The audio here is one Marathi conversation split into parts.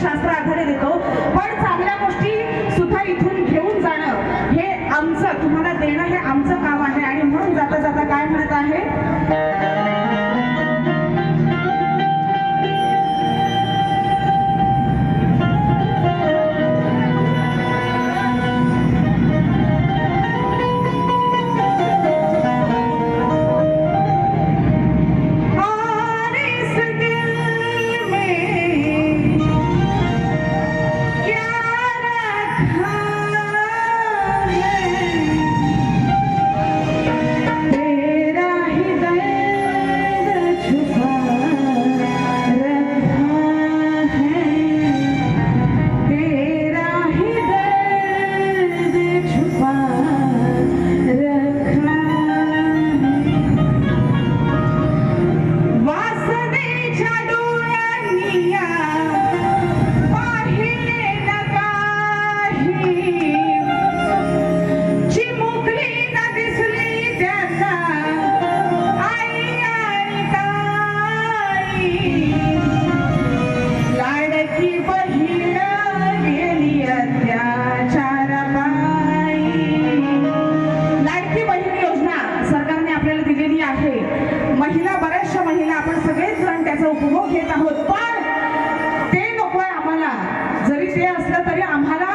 शास्त्र आधारे देतो. पण चांगल्या गोष्टी सुद्धा इथून घेऊन जाणं हे आमचं तुम्हाला देणं हे आमचं काम आहे. आणि म्हणून जाता जाता विजय असला तरी आम्हाला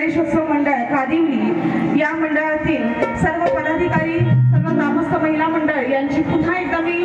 गणेशोत्सव मंडळ कादिवली या मंडळातील सर्व पदाधिकारी सर्व ग्रामस्थ महिला मंडळ यांची पुन्हा एकदा मी